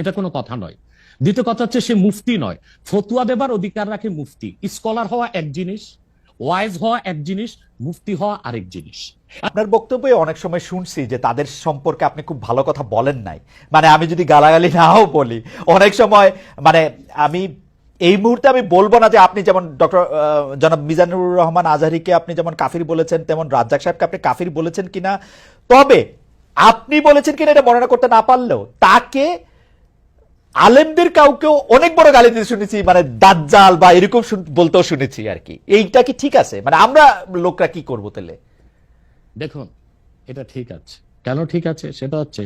এটা কোনো কথা নয়। দ্বিতীয় কথা হচ্ছে সে মুফতি নয়। ফতুয়া দেবার অধিকার রাখে মুফতি। স্কলার হওয়া এক জিনিস, ওয়াইজ হওয়া এক জিনিস, মুফতি হওয়া আরেক জিনিস। আপনার বক্তব্যে অনেক সময় শুনছি যে তাদের সম্পর্কে আপনি খুব ভালো কথা বলেন নাই। মানে আমি যদি গালাগালি নাও বলি, অনেক সময় মানে আমি এই মুহূর্তে আমি বলব না যে আপনি যেমন ডক্টর জনাব মিজানুর রহমান আজহারিকে আপনি যেমন কাফির বলেছেন, তেমন রাজ্জাক সাহেবকে আপনি কাফির বলেছেন কিনা। তবে আপনি বলেছেন কিনা এটা বর্ণনা করতে না পারলেও তাকে আলেমদের কাউকেও অনেক বড় গালি দিতে শুনেছি মানে দাজ্জাল বা এরকম বলতেও শুনেছি আর কি। এইটা কি ঠিক আছে? মানে আমরা লোকরা কি করব তাহলে? দেখুন এটা ঠিক আছে। কেন ঠিক আছে? সেটা হচ্ছে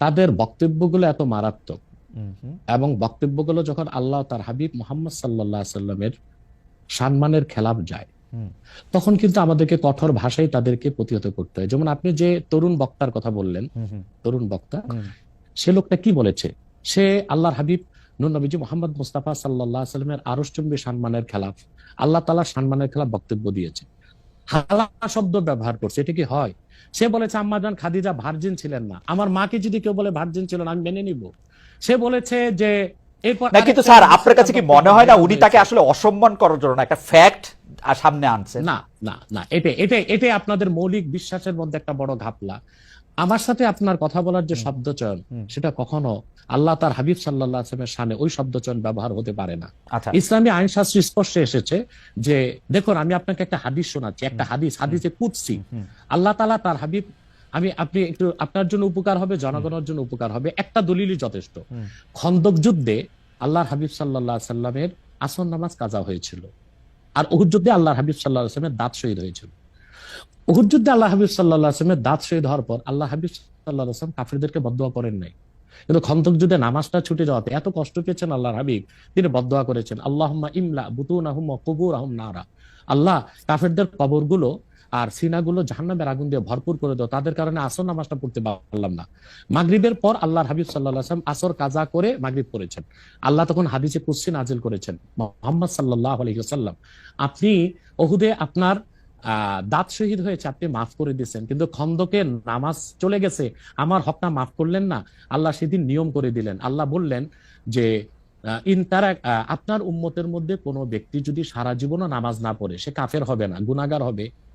তাদের বক্তব্যগুলো এত মারাত্মক। এবং বক্তব্যগুলো যখন আল্লাহ তার হাবিব মোহাম্মদ সাল্লাহ সাল্লামের সম্মানের খেলাপ যায় তখন কিন্তু আমাদেরকে কঠোর ভাষায় তাদেরকে প্রতিহত করতে হয়। যেমন আপনি যে তরুণ বক্তার কথা বললেন তরুণ বক্তা সে লোকটা কি বলেছে? সে আল্লাহর হাবিব নবীজি মোহাম্মদ মুস্তাফা সাল্লাহ সাল্লামের আরসচম্বী সম্মানের খেলাফ। আল্লাহ তালা সম্মানের খেলাফ বক্তব্য দিয়েছে। হালা শব্দ ব্যবহার করছে এটা কি হয়? সে বলেছে আম্মাজান খাদিজা ভার্জিন ছিলেন না। আমার মাকে যদি কেউ বলে ভার্জিন ছিল না আমি মেনে নিব। সে বলেছে যে এরপর কিন্তু স্যার আপনার কাছে কি মনে হয় না উনি তাকে আসলে অসম্মান করার জন্য একটা ফ্যাক্ট সামনে আনছেন? না না না এটা এটা এটাই আপনাদের মৌলিক বিশ্বাসের মধ্যে একটা বড় ঘাপলা। আমার সাথে আপনার কথা বলার যে শব্দ চয়ন সেটা কখনো আল্লাহ তার হাবিব সাল্লাহ আসলামের সামনে ওই শব্দ চয়ন ব্যবহার হতে পারে না। আচ্ছা। ইসলামী আইন শাস্ত্র স্পষ্টে এসেছে যে দেখুন আমি আপনাকে একটা হাদিস শোনাচ্ছি একটা হাদিস হাদিসে হুম। আল্লাহ তালা তার হাবিব আমি আপনি একটু আপনার জন্য উপকার হবে জনগণের জন্য উপকার হবে একটা দলিলই যথেষ্ট। খন্দক যুদ্ধে আল্লাহর হাবিব সাল্লাহ সাল্লামের আসন নামাজ কাজা হয়েছিল। আর উহুদ যুদ্ধে আল্লাহর হাবিব সাল্লাহ আসলামের দাঁত শহীদ হয়েছিল। উহুদ যুদ্ধে আল্লাহ হাবিব সাল্লাহ আসলামের দাঁত শহীদ হওয়ার পর আল্লাহ হাবিব সাল্লাহ আসলাম কাফিরদেরকে বদোয়া করেন নাই। কিন্তু খন্দক যুদ্ধে নামাজটা ছুটে যাওয়াতে এত কষ্ট পেয়েছেন আল্লাহর হাবিব, তিনি বদোয়া করেছেন। আল্লাহম্মা ইমলা বুতুন আহম কবুর আহম নারা। আল্লাহ কাফেরদের কবরগুলো আর সিনাগুলো জাহান্নামের আগুন দিয়ে ভরপুর করে দাও, তাদের কারণে আসর নামাজটা পড়তে পারলাম না। মাগরিবের পর আল্লাহর হাবিব সাল্লাহ আসলাম আসর কাজা করে মাগরিব পড়েছেন। আল্লাহ তখন হাদিসে কুসি আজিল করেছেন। মোহাম্মদ সাল্লাহ আলহিহাল্লাম আপনি ওহুদে আপনার দাঁত শহীদ হয়েছে আপনি মাফ করে দিয়েছেন। কিন্তু খন্দকে নামাজ চলে গেছে আমার হকটা মাফ করলেন না আল্লাহ সেদিন নিয়ম করে দিলেন। আল্লাহ বললেন যে আহ, ইন তারা আহ, আপনার উম্মতের মধ্যে কোনো ব্যক্তি যদি সারা জীবনও নামাজ না পড়ে সে কাফের হবে না গুনাগার হবে।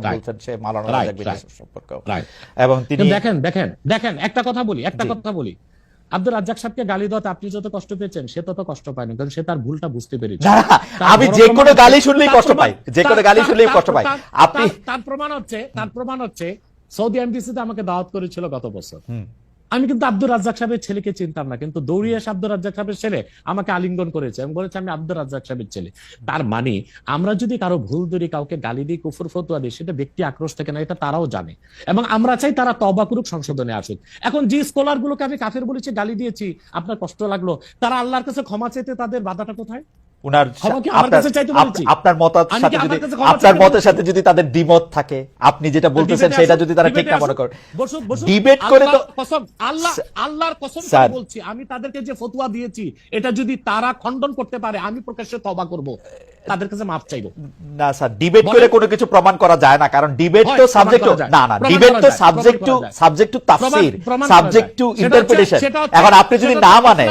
right. বলছেন সে. ইউসুফ সম্পর্কেও। এবং তিনি দেখেন দেখেন দেখেন একটা কথা বলি একটা কথা বলি। আব্দুল রাজ্জাক সাহেবকে গালি দেওয়াতে আপনি যত কষ্ট পেয়েছেন সে তত কষ্ট পায়নি কারণ সে তার ভুলটা বুঝতে পেরেছে। আমি যে কোনো গালি শুনলেই কষ্ট পাই যে কোনো গালি শুনলেই কষ্ট পাই। আপনি তার- প্রমাণ হচ্ছে তার প্রমাণ হচ্ছে সৌদি এমবিসিতে আমাকে দাওয়াত করেছিল গত বছর। আমি কিন্তু আব্দুর রাজ্জাক সাহেবের ছেলেকে চিনতাম না, কিন্তু দৌড়িয়ে এসে আব্দুর রাজ্জাক সাহেবের ছেলে আমাকে আলিঙ্গন করেছে। এবং বলেছে, আমি আব্দুর রাজ্জাক সাহেবের ছেলে। তার মানে আমরা যদি কারও ভুল ধরি, কাউকে গালি দিই, কুফুর ফতুয়া দিই, সেটা ব্যক্তি আক্রোশ থেকে না এটা তারাও জানে। এবং আমরা চাই তারা তবা করুক, সংশোধনে আসুক। এখন যে স্কলার গুলোকে আমি কাফের বলেছি, গালি দিয়েছি, আপনার কষ্ট লাগল, তারা আল্লাহর কাছে ক্ষমা চাইতে তাদের বাধাটা কোথায়? উনার আপনার মতের সাথে যদি আপনার মতের সাথে যদি তাদের দ্বিমত থাকে আপনি যেটা বলতেছেন সেটা যদি তারা ঠিক না মনে। ডিবেট করে তো আল্লাহ আল্লাহর কসম করে বলছি। আমি তাদেরকে যে ফতোয়া দিয়েছি এটা যদি তারা খণ্ডন করতে পারে আমি প্রকাশ্যে তবা করব। তাদের কাছে মাফ চাইব। না স্যার ডিবেট করে কোনো কিছু প্রমাণ করা যায় না কারণ ডিবেট তো সাবজেক্ট না না ডিবেট তো সাবজেক্ট টু। সাবজেক্ট টু তাফসীর সাবজেক্ট টু ইন্টারপ্রিটেশন এখন আপনি যদি না মানেন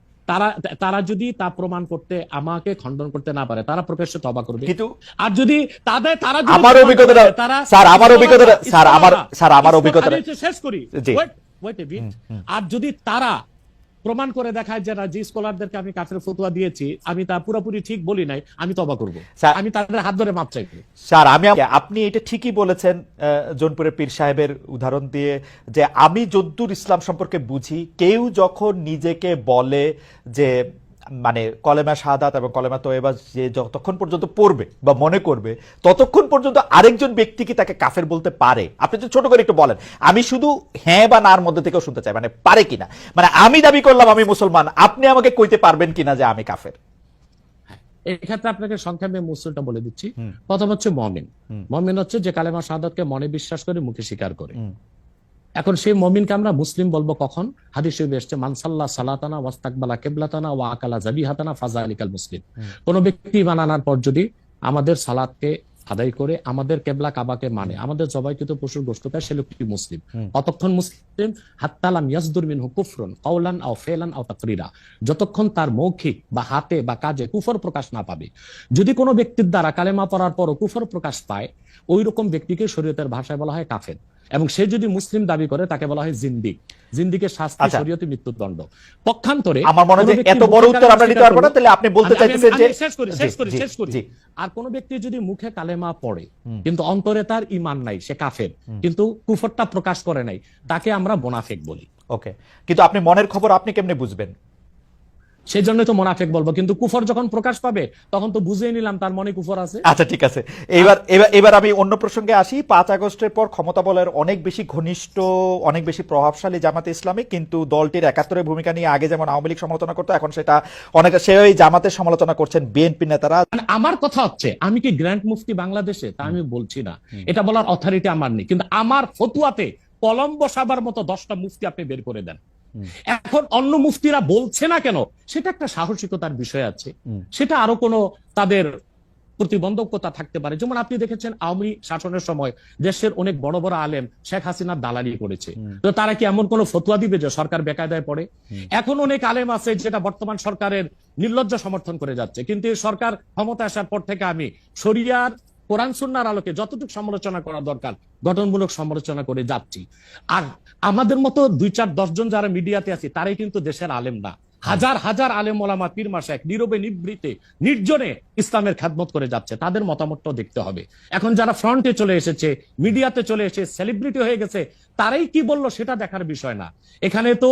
তারা তারা যদি তা প্রমাণ করতে আমাকে খণ্ডন করতে না পারে তারা প্রকাশ্যে তবা করবে। কিন্তু আর যদি তাদের তারা আমার অভিজ্ঞতা তারা স্যার, আমার অভিজ্ঞতা স্যার, আমার- স্যার, আমার একটু শেষ করি. আর যদি তারা প্রমাণ করে দেখায় যে না, যে স্কলারদেরকে আমি কাফের ফতুয়া দিয়েছি আমি তা পুরোপুরি ঠিক বলি নাই আমি তবা করব। স্যার- আমি তাদের হাত ধরে মাপ চাইব। স্যার আমি আপনি এটা ঠিকই বলেছেন জোনপুরের পীর সাহেবের উদাহরণ দিয়ে যে আমি যদ্দুর ইসলাম সম্পর্কে বুঝি কেউ যখন নিজেকে বলে যে মানে কলেমা শাহাদাত এবং কলেমা তোয়েবা যে যতক্ষণ পর্যন্ত পড়বে বা মনে করবে ততক্ষণ পর্যন্ত আরেকজন ব্যক্তি কি তাকে কাফের বলতে পারে? আপনি যদি ছোট করে একটু বলেন আমি শুধু হ্যাঁ বা নার মধ্যে থেকেও শুনতে চাই মানে পারে কিনা? মানে আমি দাবি করলাম আমি মুসলমান আপনি আমাকে কইতে পারবেন কিনা যে আমি কাফের? এক্ষেত্রে ক্ষেত্রে আপনাকে সংক্ষেপে মুসলটা বলে দিচ্ছি। প্রথম হচ্ছে মমিন। মমিন হচ্ছে যে কালেমা শাহাদাতকে মনে বিশ্বাস করে মুখে স্বীকার করে। এখন সেই মমিনকে আমরা মুসলিম বলব কখন? হাদিস শরীফে এসছে মানসাল্লাহ সালাতানা ওয়াস্তাকবালা কেবলাতানা ওয়া আকালা জাবিহাতানা ফাজা আলিকাল মুসলিম কোন ব্যক্তি বানানোর পর যদি আমাদের সালাতকে আদায় করে আমাদের কেবলা কাবাকে মানে আমাদের জবাইকৃত পশুর গোষ্ঠ খায় সে লোকটি মুসলিম। কতক্ষণ মুসলিম হাত্তালাম ইয়াসদুর মিনহু কুফরুন কাওলান আও ফেলান আও তাকরিরা। যতক্ষণ তার মৌখিক বা হাতে বা কাজে কুফর প্রকাশ না পাবে। যদি কোনো ব্যক্তির দ্বারা কালেমা পড়ার পরও কুফর প্রকাশ পায় ওই রকম ব্যক্তিকে শরীয়তের ভাষায় বলা হয় কাফের। এবং সে যদি মুসলিম দাবি করে তাকে বলা হয় জিন্দিক। জিন্দিকের শাস্তি আচ্ছা। শরীয়তে মৃত্যুদণ্ড। পক্ষান্তরে আমার মনে হয় এত বড় উত্তর কালেমা আমরা নিতে পারব না তাহলে আপনি বলতে চাইতেছেন যে শেষ করি শেষ করি শেষ করি। আর কোন ব্যক্তি যদি মুখে কালেমা পড়ে কিন্তু অন্তরে তার ঈমান নাই সে কাফের কিন্তু কুফরটা প্রকাশ করে নাই তাকে আমরা মোনাফেক বলি। ওকে। কিন্তু আপনি মনের খবর আপনি কেমনে বুঝবেন? সেই জন্য তো মোনাফেক বলব কিন্তু কুফর যখন প্রকাশ পাবে তখন তো বুঝেই নিলাম তার মনে কুফর আছে। আচ্ছা ঠিক আছে। এবার এবার আমি অন্য প্রসঙ্গে আসি। পাঁচ আগস্টের পর ক্ষমতা বলের অনেক বেশি ঘনিষ্ঠ অনেক বেশি প্রভাবশালী জামাতে ইসলামী কিন্তু দলটির একাত্তরের ভূমিকা নিয়ে আগে যেমন আওয়ামী লীগ সমালোচনা করতো এখন সেটা অনেক সে ওই জামাতের সমালোচনা করছেন বিএনপি নেতারা। মানে আমার কথা হচ্ছে আমি কি গ্র্যান্ড মুফতি বাংলাদেশে? তা আমি বলছি না। এটা বলার অথরিটি আমার নেই। কিন্তু আমার ফতুয়াতে কলম বসাবার মতো দশটা মুফতি আপনি বের করে দেন। এখন অন্য মুফতিরা বলছে না কেন সেটা একটা সাহসিকতার বিষয় আছে। সেটা আরও কোনো তাদের প্রতিবন্ধকতা থাকতে পারে। যেমন আপনি দেখেছেন আওয়ামী শাসনের সময় দেশের অনেক বড় বড় আলেম শেখ হাসিনার দালালি করেছে। তো তারা কি এমন কোন ফতুয়া দিবে যে সরকার বেকায়দায় পড়ে? এখন অনেক আলেম আছে যেটা বর্তমান সরকারের নির্লজ্জ সমর্থন করে যাচ্ছে। কিন্তু এই সরকার ক্ষমতা আসার পর থেকে আমি শরিয়ার কোরআন সুন্নার আলোকে যতটুকু সমালোচনা করা দরকার গঠনমূলক সমালোচনা করে যাচ্ছি। আর আমাদের মতো দুই চার দশজন যারা মিডিয়াতে আছি তারাই কিন্তু দেশের আলেম না। হাজার হাজার আলেম ওলামা পীর মাসাক নীরবে নিবৃতে নির্জনে ইসলামের খ্যাতমত করে যাচ্ছে। তাদের মতামতটাও দেখতে হবে। এখন যারা ফ্রন্টে চলে এসেছে মিডিয়াতে চলে এসে সেলিব্রিটি হয়ে গেছে তারাই কি বলল সেটা দেখার বিষয় না। এখানে তো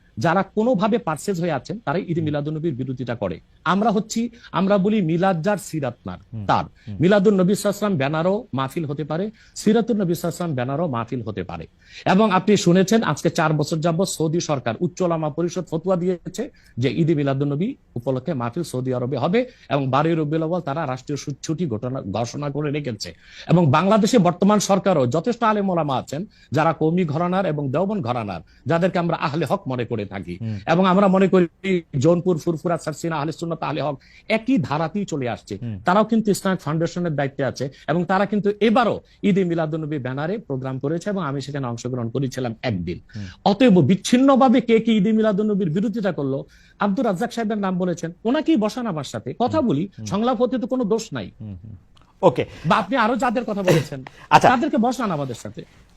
যারা কোনোভাবে পার্সেজ হয়ে আছেন তারাই ঈদ মিলাদুনবীর বিরোধিতা করে। আমরা হচ্ছি আমরা বলি মিলাদ যার সিরাতনার তার। মিলাদুল নবী সাল্লাম ব্যানারও মাহফিল হতে পারে সিরাতুল নবী সাল্লাম ব্যানারও মাহফিল হতে পারে। এবং আপনি শুনেছেন আজকে চার বছর যাবত সৌদি সরকার উচ্চলামা পরিষদ ফতুয়া দিয়েছে যে ঈদ মিলাদুন্নবী উপলক্ষে মাহফিল সৌদি আরবে হবে এবং বারোই রবিউল আউয়াল তারা রাষ্ট্রীয় ছুটি ঘটনা ঘোষণা করে রেখেছে। এবং বাংলাদেশে বর্তমান সরকারও যথেষ্ট আলেম ওলামা আছেন যারা কৌমি ঘরানার এবং দেওবন ঘরানার যাদেরকে আমরা আহলে হক মনে করে থাকি। এবং আমরা মনে করি জৌনপুর ফুরফুরা সারসিনা আহলে সুন্নত আহলে হক। একই ধারাতেই চলে আসছে। তারাও কিন্তু ইসলামিক ফাউন্ডেশনের দায়িত্বে আছে এবং তারা কিন্তু এবারও ঈদ এ মিলাদুন্নবী ব্যানারে প্রোগ্রাম করেছে এবং আমি সেখানে অংশগ্রহণ করেছিলাম একদিন। অতএব বিচ্ছিন্নভাবে কে কি ঈদ এ মিলাদুন্নবীর বিরোধিতা করল আব্দুর রাজ্জাক সাহেবের নাম বলেছেন ওনাকেই বসান আমার সাথে। কথা বলি সংলাপ হতে তো কোনো দোষ নাই। ওকে। বা আপনি আরও যাদের কথা বলেছেন আচ্ছা। তাদেরকে বসান আমাদের সাথে।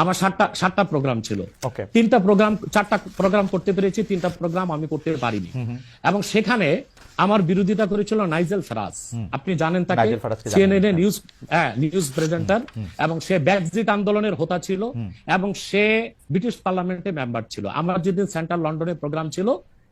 আমার সাতটা সাতটা প্রোগ্রাম ছিল। তিনটা প্রোগ্রাম চারটা প্রোগ্রাম করতে পেরেছি তিনটা প্রোগ্রাম আমি করতে পারিনি। এবং সেখানে আমার বিরোধিতা করেছিল নাইজেল ফারাজ। আপনি জানেন তাকে? সিএনএন। নিউজ হ্যাঁ। নিউজ প্রেজেন্টার এবং সে ব্যাকজিট আন্দোলনের হোতা ছিল। এবং সে ব্রিটিশ পার্লামেন্টে মেম্বার ছিল। আমার যেদিন সেন্ট্রাল লন্ডনে প্রোগ্রাম ছিল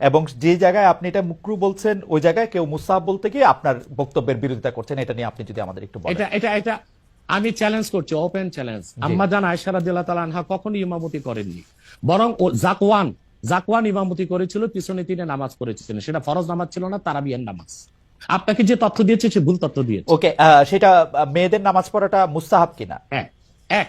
এবং যে জায়গায় আপনি এটা মুকরু বলছেন ওই জায়গায় কেউ মুসাহাব বলতে গিয়ে আপনার বক্তব্যের বিরোধিতা করছেন এটা নিয়ে আপনি যদি আমাদের একটু বলেন। এটা এটা এটা আমি চ্যালেঞ্জ করছি ওপেন চ্যালেঞ্জ আম্মা জান আয়সা রাদিয়াল্লাহু তাআলা আনহা কখনো ইমামতি করেননি। বরং জাকওয়ান জাকওয়ান ইমামতি করেছিল পিছনে তিনি নামাজ পড়েছিলেন। সেটা ফরজ নামাজ ছিল না তারাবিয়ার নামাজ। আপনাকে যে তথ্য দিয়েছে সে ভুল তথ্য দিয়েছে। ওকে সেটা মেয়েদের নামাজ পড়াটা মুস্তাহাব কিনা? এক এক।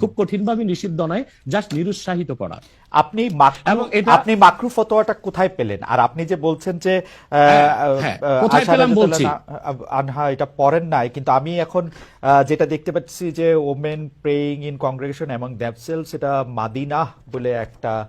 খুব কঠিনভাবে নিষিদ্ধ নয় জাস্ট নিরুৎসাহিত করা। আপনি এবং এটা- আপনি মাকরু ফতোয়াটা কোথায় পেলেন? আর আপনি যে বলছেন যে আহ, হ্যাঁ, কোথায় পেলাম বলছি। আনহা- এটা পড়েন নাই কিন্তু আমি এখন যেটা দেখতে পাচ্ছি যে ওমেন প্রেইং ইন কংগ্রেগেশন এবং দ্যাপসেল সেটা মাদিনা বলে একটা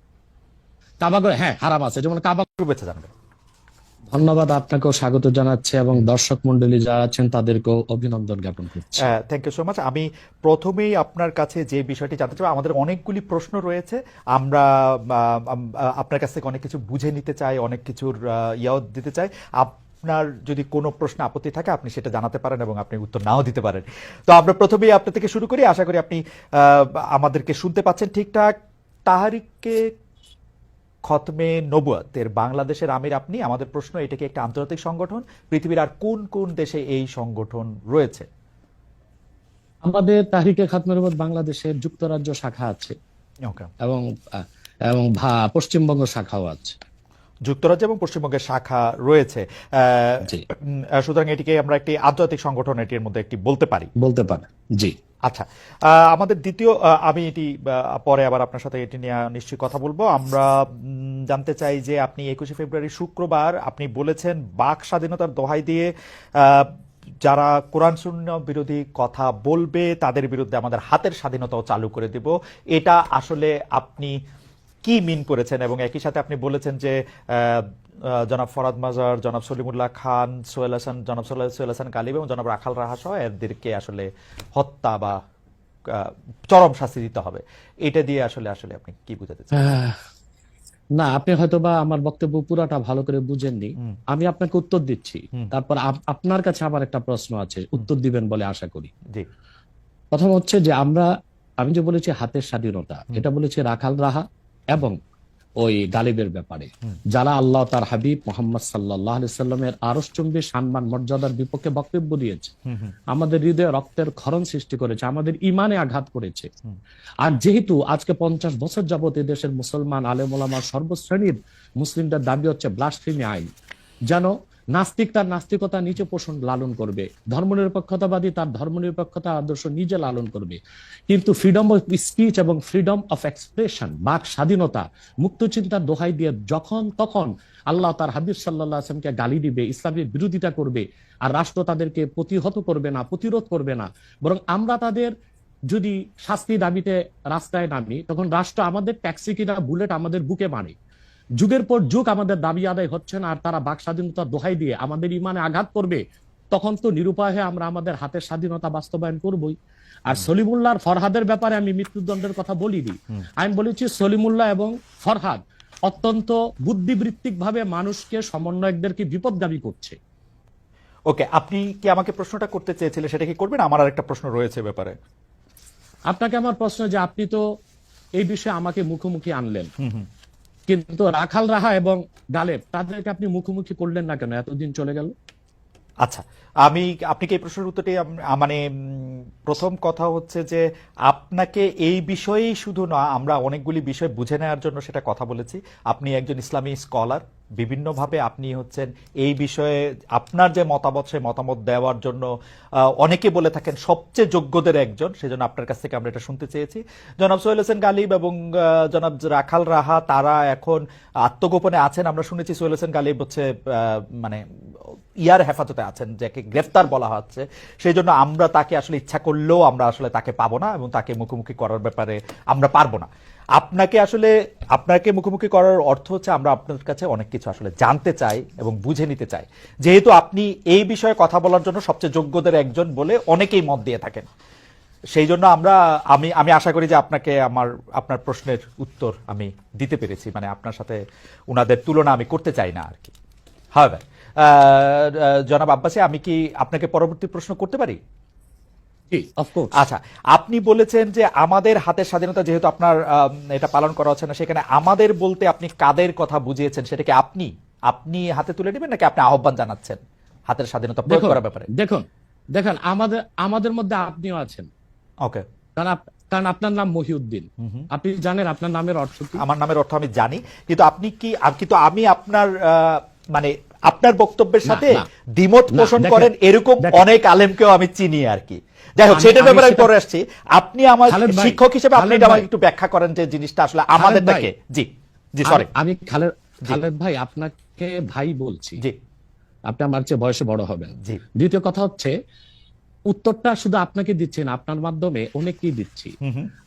কাবাগর হ্যাঁ হারাম আছে যেমন কাবা শুভেচ্ছা জানাবেন ধন্যবাদ আপনাকেও স্বাগত জানাচ্ছে এবং দর্শক মন্ডলী যারা আছেন তাদেরকেও অভিনন্দন জ্ঞাপন করছি। থ্যাংক ইউ সো মাচ আমি প্রথমেই আপনার কাছে যে বিষয়টি জানতে চাই আমাদের অনেকগুলি প্রশ্ন রয়েছে। আমরা আপনার কাছ থেকে অনেক কিছু বুঝে নিতে চাই অনেক কিছুর ইয়াও দিতে চাই। আপনার যদি কোনো প্রশ্ন আপত্তি থাকে আপনি সেটা জানাতে পারেন এবং আপনি উত্তর নাও দিতে পারেন। তো আমরা প্রথমেই আপনার থেকে শুরু করি। আশা করি আপনি আমাদেরকে শুনতে পাচ্ছেন ঠিকঠাক। তাহারিকে খতমে নবুয়াতের বাংলাদেশের আমির আপনি আমাদের প্রশ্ন এটাকে একটা আন্তর্জাতিক সংগঠন? পৃথিবীর আর কোন কোন দেশে এই সংগঠন রয়েছে? আমাদের তাহরিকে খাতমের উপর বাংলাদেশের যুক্তরাজ্য শাখা আছে। এবং এবং পশ্চিমবঙ্গ শাখাও আছে। যুক্তরাজ্য এবং পশ্চিমবঙ্গের শাখা রয়েছে। সুতরাং এটিকে আমরা একটি আন্তর্জাতিক সংগঠন এটির মধ্যে একটি বলতে পারি। বলতে পারে জি। আচ্ছা আমাদের দ্বিতীয় আমি এটি পরে আবার আপনার সাথে এটি নিয়ে নিশ্চয়ই কথা বলব। আমরা জানতে চাই যে আপনি একুশে ফেব্রুয়ারি শুক্রবার আপনি বলেছেন বাক স্বাধীনতার দোহাই দিয়ে যারা কোরআন শূন্য বিরোধী কথা বলবে তাদের বিরুদ্ধে আমাদের হাতের স্বাধীনতাও চালু করে দেব। এটা আসলে আপনি কি মিন করেছেন? এবং একই সাথে আপনি বলেছেন যে জনাব ফরাদ মাজার জনাব সলিমুল্লাহ খান সোহেল হাসান জনাব সোহেল হাসান গালিব এবং জনাব রাখাল রাহা সহ এদেরকে আসলে হত্যা বা চরম শাস্তি দিতে হবে। এটা দিয়ে আসলে আসলে আপনি কি বুঝাতে চান? না আপনি হয়তোবা আমার বক্তব্য পুরাটা ভালো করে বুঝেননি। আমি আপনাকে উত্তর দিচ্ছি। তারপর আপ- আপনার কাছে আমার একটা প্রশ্ন আছে। উত্তর দিবেন বলে আশা করি। জি। প্রথম হচ্ছে যে আমরা আমি যে বলেছি হাতের স্বাধীনতা। এটা বলেছি রাখাল রাহা। এবং ওই গালিবের ব্যাপারে। যারা আল্লাহ তার হাবিব মোহাম্মদ সাল্লাহ সাল্লামের আরসচম্বী সম্মান মর্যাদার বিপক্ষে বক্তব্য দিয়েছে। আমাদের হৃদয়ে রক্তের ক্ষরণ সৃষ্টি করেছে আমাদের ইমানে আঘাত করেছে। আর যেহেতু আজকে পঞ্চাশ বছর যাবত এই দেশের মুসলমান আলেমুলামার সর্বশ্রেণীর মুসলিমদের দাবি হচ্ছে ব্লাস্ট্রিমি আইন যেন নাস্তিক তার নাস্তিকতা নিচে পোষণ লালন করবে। ধর্মনিরপেক্ষতাবাদী তার ধর্মনিরপেক্ষতা আদর্শ নিজে লালন করবে। কিন্তু ফ্রিডম অফ স্পিচ এবং ফ্রিডম অফ এক্সপ্রেশন বাক স্বাধীনতা মুক্ত চিন্তার দোহাই দিয়ে যখন তখন আল্লাহ তার হাবিব সাল্লাহ আসলামকে গালি দিবে, ইসলামের বিরোধিতা করবে আর রাষ্ট্র তাদেরকে প্রতিহত করবে না, প্রতিরোধ করবে না। বরং আমরা তাদের যদি শাস্তি দাবিতে রাস্তায় নামি, তখন রাষ্ট্র আমাদের ট্যাক্সি কিনা বুলেট আমাদের বুকে মারে। যুগের পর যুগ আমাদের দাবি আদায় হচ্ছে না আর তারা বাক স্বাধীনতার দোহাই দিয়ে আমাদের ইমানে আঘাত করবে তখন তো নিরুপায় হয়ে আমরা আমাদের হাতের স্বাধীনতা বাস্তবায়ন করবই। আর সলিমুল্লাহর ফরহাদের ব্যাপারে আমি মৃত্যুদণ্ডের কথা বলিনি। আমি বলেছি সলিমুল্লাহ এবং ফরহাদ অত্যন্ত বুদ্ধিবৃত্তিক ভাবে মানুষকে সমন্বয়কদেরকে বিপদগামী করছে। ওকে আপনি কি আমাকে প্রশ্নটা করতে চেয়েছিলেন সেটা কি করবেন? আমার আরেকটা প্রশ্ন রয়েছে ব্যাপারে। আপনাকে আমার প্রশ্ন যে আপনি তো এই বিষয়ে আমাকে মুখোমুখি আনলেন। কিন্তু রাখাল রাহা এবং গালেব তাদেরকে আপনি মুখোমুখি করলেন না কেন? এতদিন চলে গেল। আচ্ছা আমি, আপনি কি এই প্রশ্নের উত্তরটি মানে প্রথম কথা হচ্ছে যে আপনাকে এই বিষয়েই শুধু না, আমরা অনেকগুলি বিষয় বুঝে নেওয়ার জন্য সেটা কথা বলেছি। আপনি একজন ইসলামী স্কলার, বিভিন্নভাবে আপনি হচ্ছেন এই বিষয়ে আপনার যে মতামত, সেই মতামত দেওয়ার জন্য অনেকে বলে থাকেন সবচেয়ে যোগ্যদের একজন, সেজন্য আপনার কাছ থেকে আমরা এটা শুনতে চেয়েছি। জনাব সোহেল হোসেন গালিব এবং জনাব রাখাল রাহা, তারা এখন আত্মগোপনে আছেন। আমরা শুনেছি সোহেল হোসেন গালিব হচ্ছে মানে ইয়ার হেফাজতে আছেন, যাকে গ্রেফতার বলা হচ্ছে। সেই জন্য আমরা তাকে আসলে ইচ্ছা করলেও আমরা আসলে তাকে পাবো না এবং তাকে মুখোমুখি করার ব্যাপারে আমরা পারব না। আপনাকে আসলে, আপনাকে মুখোমুখি করার অর্থ হচ্ছে আমরা আপনার কাছে অনেক কিছু আসলে জানতে চাই এবং বুঝে নিতে চাই। যেহেতু আপনি এই বিষয়ে কথা বলার জন্য সবচেয়ে যোগ্যদের একজন বলে অনেকেই মত দিয়ে থাকেন। সেই জন্য আমরা, আমি আমি আশা করি যে আপনাকে আমার, আপনার প্রশ্নের উত্তর আমি দিতে পেরেছি। মানে আপনার সাথে উনাদের তুলনা আমি করতে চাই না আর কি। হবে জনাব আব্বাসি আমি কি আপনাকে পরবর্তী প্রশ্ন করতে পারি? আচ্ছা আপনি বলেছেন যে আমাদের হাতের স্বাধীনতা যেহেতু আপনার এটা পালন করা হচ্ছে না সেখানে আমাদের বলতে আপনি কাদের কথা বুঝিয়েছেন সেটা কি আপনি? আপনি হাতে তুলে নেবেন নাকি আপনি আহ্বান জানাচ্ছেন হাতের স্বাধীনতা প্রয়োগ করার ব্যাপারে? দেখুন দেখেন আমাদের আমাদের মধ্যে আপনিও আছেন। ওকে। কারণ কারণ আপনার নাম মহিউদ্দিন। আপনি জানেন আপনার নামের অর্থ আমার নামের অর্থ আমি জানি কিন্তু আপনি কি কিন্তু আমি আপনার মানে আপনার বক্তব্যের সাথে দ্বিমত পোষণ করেন এরকম অনেক আলেমকেও আমি চিনি আর কি। যাই হোক সেটার ব্যাপারে আমি পরে আসছি। আপনি আমার শিক্ষক হিসেবে আপনি আমাকে একটু ব্যাখ্যা করেন যে জিনিসটা আসলে আমাদেরটাকে জি জি সরি আমি- খালেদ খালেদ ভাই আপনাকে ভাই বলছি। জি। আপনি আমার চেয়ে বয়সে বড় হবেন। জি। দ্বিতীয় কথা হচ্ছে উত্তরটা শুধু আপনাকে দিচ্ছেন আপনার মাধ্যমে অনেককেই দিচ্ছি।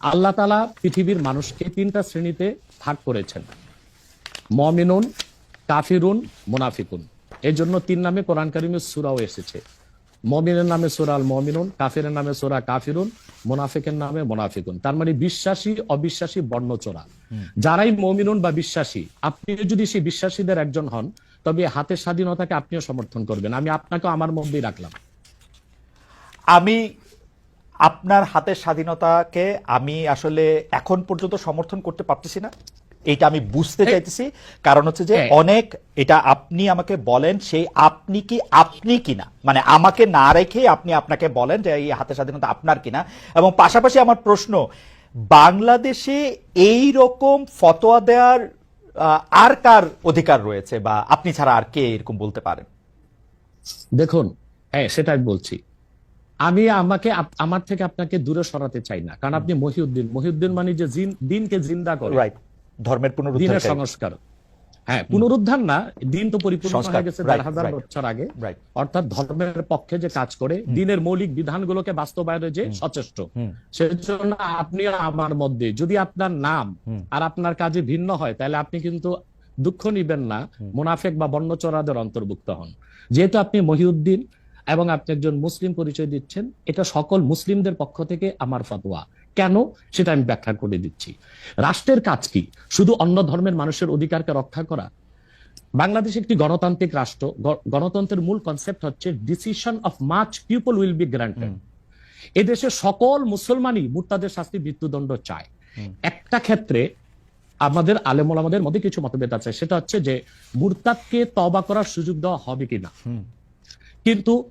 আল্লাহ তালা পৃথিবীর মানুষকে তিনটা শ্রেণীতে ভাগ করেছেন। মমিনুন কাফিরুন মুনাফিকুন। এই জন্য তিন নামে কোরআন কারিমের সুরাও এসেছে। মমিনের নামে সুরা আল মমিনুন কাফিরের নামে সুরা কাফিরুন মুনাফিকের নামে মুনাফিকুন। তার মানে বিশ্বাসী অবিশ্বাসী বর্ণচোরা। যারাই মমিনুন বা বিশ্বাসী আপনি যদি সেই বিশ্বাসীদের একজন হন তবে হাতের স্বাধীনতাকে আপনিও সমর্থন করবেন। আমি আপনাকে আমার মধ্যেই রাখলাম। আমি আপনার হাতের স্বাধীনতাকে আমি আসলে এখন পর্যন্ত সমর্থন করতে পারতেছি না। এটা আমি বুঝতে চাইতেছি। কারণ হচ্ছে যে অনেক এটা আপনি আমাকে বলেন সেই আপনি কি আপনি কিনা? মানে আমাকে না রেখে আপনি আপনাকে বলেন যে এই হাতের স্বাধীনতা আপনার কিনা। এবং পাশাপাশি আমার প্রশ্ন বাংলাদেশে এই রকম ফতোয়া দেওয়ার আর কার অধিকার রয়েছে বা আপনি ছাড়া আর কে এরকম বলতে পারেন দেখুন হ্যাঁ সেটা আমি বলছি। আমি আমাকে আমার থেকে আপনাকে দূরে সরাতে চাই না। কারণ আপনি মহিউদ্দিন মহিউদ্দিন মানে যে দিনকে জিন্দা করে। রাইট ধর্মের পুনরুদ্ধার সংস্কার। হ্যাঁ পুনরুদ্ধার না দিন তো পরিপূর্ণ হয়ে গেছে দেড় হাজার বছর আগে। অর্থাৎ ধর্মের পক্ষে যে কাজ করে দিনের মৌলিক বিধানগুলোকে বাস্তবায়নে যে সচেষ্ট। সেজন্য আপনি আমার মধ্যে যদি আপনার নাম আর আপনার কাজে ভিন্ন হয় তাহলে আপনি কিন্তু দুঃখ নিবেন না মুনাফেক বা বর্ণচরাদের অন্তর্ভুক্ত হন। যেহেতু আপনি মহিউদ্দিন এবং আপনি একজন মুসলিম পরিচয় দিচ্ছেন এটা সকল মুসলিমদের পক্ষ থেকে আমার ফতোয়া। কেন সেটা আমি ব্যাখ্যা করে দিচ্ছি। রাষ্ট্রের কাজ কি? শুধু অন্য ধর্মের মানুষের অধিকারকে রক্ষা করা? বাংলাদেশ একটি গণতান্ত্রিক রাষ্ট্র। গণতন্ত্রের মূল কনসেপ্ট হচ্ছে decision of much people will be granted এদেশে সকল মুসলমানই মুরতাদের শাস্তি মৃত্যুদণ্ড চায়। একটা ক্ষেত্রে আমাদের আলেমুল আমাদের মধ্যে কিছু মতভেদ আছে। সেটা হচ্ছে যে মুরতাদকে তবা করার সুযোগ দেওয়া হবে কিনা। কিন্তু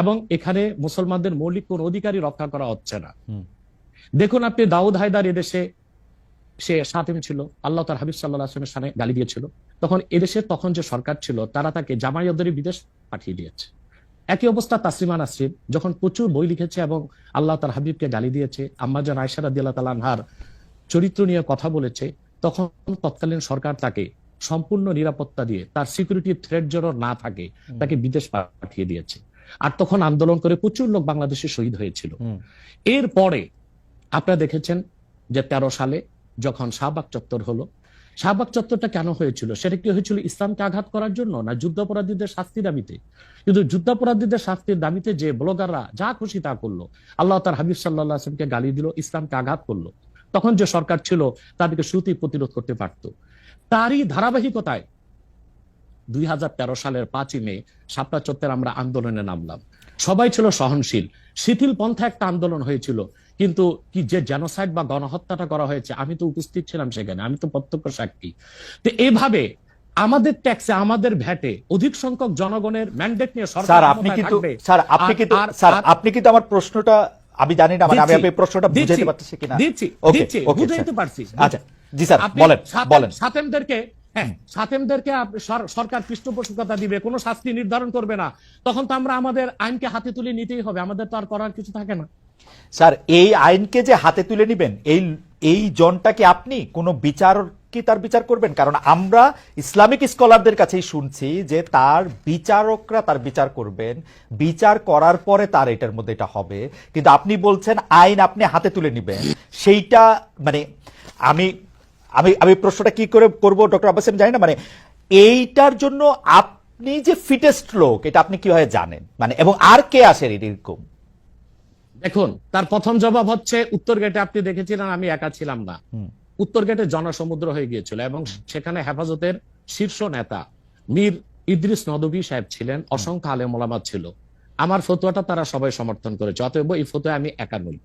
এবং এখানে মুসলমানদের মৌলিক কোন অধিকারই রক্ষা করা হচ্ছে না। দেখুন আপনি দাউদ হায়দার এদেশে সে সাতিম ছিল আল্লাহ তার হাবিব সাল্লাহ আসলামের সামনে গালি দিয়েছিল। তখন এদেশের তখন যে সরকার ছিল তারা তাকে জামাইয়াদের বিদেশ পাঠিয়ে দিয়েছে। একই অবস্থা তাসলিমা নাসরিন যখন প্রচুর বই লিখেছে এবং আল্লাহ তার হাবিবকে গালি দিয়েছে আম্মাজান আয়সারা দিল্লা তালানহার চরিত্র নিয়ে কথা বলেছে তখন তৎকালীন সরকার তাকে সম্পূর্ণ নিরাপত্তা দিয়ে তার সিকিউরিটি থ্রেট যেন না থাকে তাকে বিদেশ পাঠিয়ে দিয়েছে। আর তখন আন্দোলন করে প্রচুর লোক বাংলাদেশে শহীদ হয়েছিল। এরপরে আপনারা দেখেছেন যে তেরো সালে যখন শাহবাগ চত্বর হলো শাহবাগ চত্বরটা কেন হয়েছিল? সেটা কি হয়েছিল ইসলামকে আঘাত করার জন্য না যুদ্ধাপরাধীদের শাস্তি দাবিতে? কিন্তু যুদ্ধাপরাধীদের শাস্তির দাবিতে যে ব্লগাররা যা খুশি তা করল আল্লাহ তার হাবিব সাল্লাহ আসলামকে গালি দিল ইসলামকে আঘাত করল। তখন যে সরকার ছিল তাদেরকে শ্রুতি প্রতিরোধ করতে পারত। তারই ধারাবাহিকতায় দুই সালের পাঁচই মে সাপটা চত্বরে আমরা আন্দোলনে নামলাম। সবাই ছিল সহনশীল। শিথিল পন্থা একটা আন্দোলন হয়েছিল। কিন্তু কি যে জেনোসাইড বা গণহত্যাটা করা হয়েছে আমি তো উপস্থিত ছিলাম সেখানে। আমি তো প্রত্যক্ষ সাক্ষী। তো এভাবে আমাদের ট্যাক্সে আমাদের ভ্যাটে অধিক সংখ্যক জনগণের ম্যান্ডেট নিয়ে সরকার স্যার আপনি কিন্তু স্যার আপনি কিন্তু স্যার আপনি কিন্তু আমার প্রশ্নটা আমি জানি না মানে আমি আপনার প্রশ্নটা বুঝাইতে পারতেছি কিনা। দিচ্ছি, দিচ্ছি, বুঝাইতে পারছি। আচ্ছা জি স্যার বলেন বলেন। সাতেমদেরকে হ্যাঁ সর- সরকার পৃষ্ঠপোষকতা দিবে, কোনো শাস্তি নির্ধারণ করবে না। তখন তো আমরা আমাদের আইনকে হাতে তুলে নিতেই হবে, আমাদের তো আর করার কিছু থাকে না। স্যার, এই আইনকে যে হাতে তুলে নেবেন, এই এই জনটাকে আপনি? কোনো বিচার কি তার বিচার করবেন? কারণ আমরা ইসলামিক স্কলারদের কাছেই শুনছি যে তার বিচারকরা তার বিচার করবেন। বিচার করার পরে তার এটার মধ্যে এটা হবে। কিন্তু আপনি বলছেন আইন আপনি হাতে তুলে নেবেন। সেইটা মানে আমি আমি আমি প্রশ্নটা কি করে করব ডক্টর আব্বাস আমি জানি না মানে এইটার জন্য আপনি যে ফিটেস্ট লোক এটা আপনি কীভাবে জানেন? মানে এবং আর কে আসেন এরকম? দেখুন তার প্রথম জবাব হচ্ছে উত্তর গেটে আপনি দেখেছিলেন আমি একা ছিলাম না। উত্তর গেটে জনসমুদ্র হয়ে গিয়েছিল এবং সেখানে হেফাজতের শীর্ষ নেতা মীর ইদ্রিস নদবী সাহেব ছিলেন অসংখ্য আলেম ওলামা ছিল। আমার ফতোয়াটা তারা সবাই সমর্থন করেছে অতএব এই ফতোয়া আমি একা নই।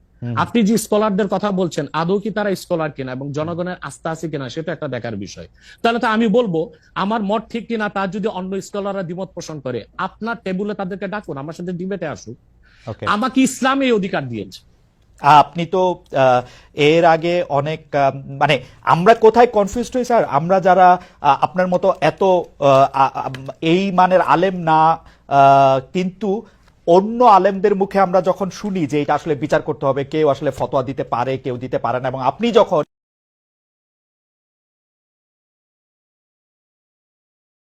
আপনি যে স্কলারদের কথা বলছেন আদৌ কি তারা স্কলার কিনা এবং জনগণের আস্থা আছে কিনা সেটা একটা দেখার বিষয়। তাহলে তো আমি বলব আমার মত ঠিক কিনা তার যদি অন্য স্কলাররা দ্বিমত পোষণ করে আপনার টেবিলে তাদেরকে ডাকুন আমার সাথে ডিবেটে আসুক। আমাকে ইসলাম এই অধিকার দিয়েছে। আপনি তো আহ, এর আগে অনেক মানে আমরা কোথায় কনফিউজ হই স্যার? আমরা যারা আপনার মতো এত এই মানের আলেম না আহ, কিন্তু অন্য আলেমদের মুখে আমরা যখন শুনি যে এটা আসলে বিচার করতে হবে, কেউ আসলে ফতোয়া দিতে পারে, কেউ দিতে পারে না, এবং আপনি যখন